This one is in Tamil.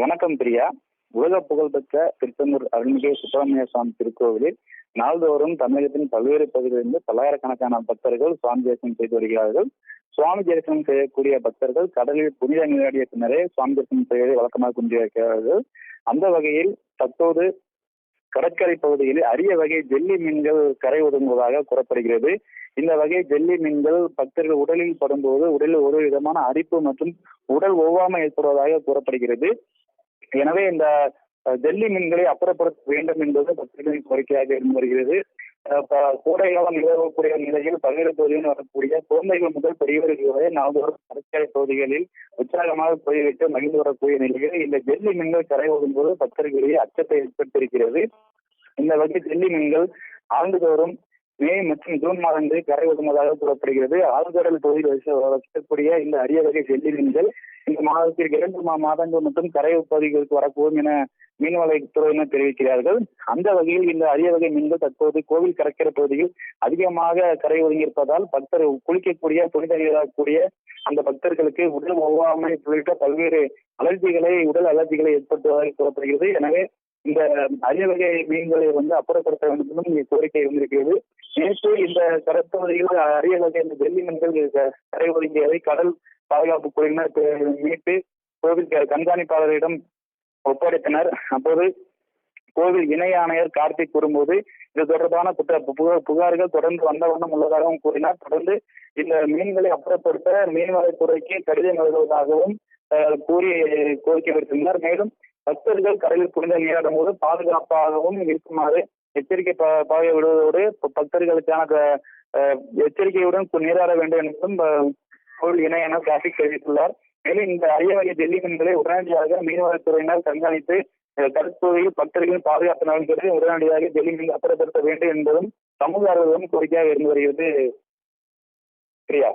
வணக்கம் பிரியா. உலக புகழ்பெற்ற திருச்செந்தூர் அருள்மிகு சுப்பிரமணிய சுவாமி திருக்கோவிலில் நாள்தோறும் தமிழகத்தின் பல்வேறு பகுதிகளிலிருந்து பல்லாயிரக்கணக்கான பக்தர்கள் சுவாமி தரிசனம் செய்து வருகிறார்கள். சுவாமி தரிசனம் செய்யக்கூடிய பக்தர்கள் கடலில் புனித நீராடிய பின்னரே சுவாமி தரிசனம் செய்வதை வழக்கமாக கொண்டிருக்கிறார்கள் அந்த வகையில் தற்போது கடற்கரை பகுதியில் அரிய வகை ஜெல்லி மீன்கள் கரை ஒதுங்குவதாக கூறப்படுகிறது. இந்த வகை ஜெல்லி மீன்கள் பக்தர்கள் உடலில் படும்போது உடலில் ஒரு விதமான அரிப்பு மற்றும் உடல் ஒவ்வாமை ஏற்படுவதாக கூறப்படுகிறது. எனவே இந்த ஜெல்லி மீன்களை அப்புறப்படுத்த வேண்டும் என்பது பத்திரிகை கோரிக்கையாக இருந்து வருகிறது. கோடை காலம் நிலவக்கூடிய நிலையில் பல்வேறு பகுதிகளில் வரக்கூடிய குழந்தைகள் முதல் பெரியவர்கள் வரை நாள்தோறும் கடற்கரை பகுதிகளில் உற்சாகமாக போய்விட்டு மகிழ்ந்து வரக்கூடிய நிலையில் இந்த ஜெல்லி மீன்கள் கரை ஓடும்போது பக்தர்களிடையே அச்சத்தை ஏற்பட்டிருக்கிறது இந்த வகை ஜெல்லி மீன்கள் ஆண்டுதோறும் மே மற்றும் ஜூன் மாதங்களில் கரை ஒதுங்குவதாக கூறப்படுகிறது. ஆழ்கடல் பகுதியில் வசிக்கக்கூடிய இந்த அரிய வகை ஜெல்லி மீன்கள் இந்த மாதத்திற்கு இரண்டு மா- மாதங்கள் மட்டும் கரை பகுதிகளுக்கு வரக்கூடும் என மீன்வளத்துறையினர் தெரிவிக்கிறார்கள். அந்த வகையில் இந்த அரிய வகை மீன்கள் தற்போது கோவில் கடற்கரை பகுதியில் அதிகமாக கரை ஒதுங்கியிருப்பதால் பக்தர் குளிக்கக்கூடிய புனித அந்த பக்தர்களுக்கு உடல் ஒவ்வாமை உள்ளிட்ட பல்வேறு அலர்ஜிகளை உடல் அலர்ஜிகளை ஏற்படுத்துவதாக கூறப்படுகிறது. எனவே இந்த அரிய வகை மீன்களை வந்து அப்புறப்படுத்த வேண்டும் என்றும் கோரிக்கை வந்திருக்கிறது நேற்று இந்த கடற்பகுதியில் அரிய வகை இந்த வெள்ளி க- கரை ஒதுங்கியதை கடல் பாதுகாப்பு குழுவினர் மீட்டு கோவில் கண்காணிப்பாளரிடம் ஒப்படைத்தனர். அப்போது கோவில் இணை ஆணையர் கார்த்திக் கூறும்போது இது தொடர்பான குற்ற புகார்கள் தொடர்ந்து வந்த வண்ணம் உள்ளதாகவும் கூறினார். தொடர்ந்து இந்த மீன்களை அப்புறப்படுத்த மீன்வளத்துறைக்கு கடிதம் எழுதுவதாகவும் அஹ், கூறி கோரிக்கை விடுத்திருந்தார். மேலும் பக்தர்கள் கடலில் புனித நீராடும் போது பாதுகாப்பாகவும் இருக்குமாறு எச்சரிக்கை ப- விடுவதோடு பக்தர்களுக்கான எச்சரிக்கையுடன் நீராட வேண்டும் என்றும் அஹ், கோவில் இணையென டிராபிக் தெரிவித்துள்ளார். மேலும் இந்த அரிய வகை டெல்லி மீன்களை உடனடியாக மீனவத்துறையினர் கண்காணித்து அஹ், பக்தர்களின் பாதுகாப்பு நலன்களை உடனடியாக டெல்லி மீன் அப்புறப்படுத்த வேண்டும் என்பதும் சமூக ஆர்வலரும் கோரிக்கையாக இருந்து வருகிறது. பிரியா.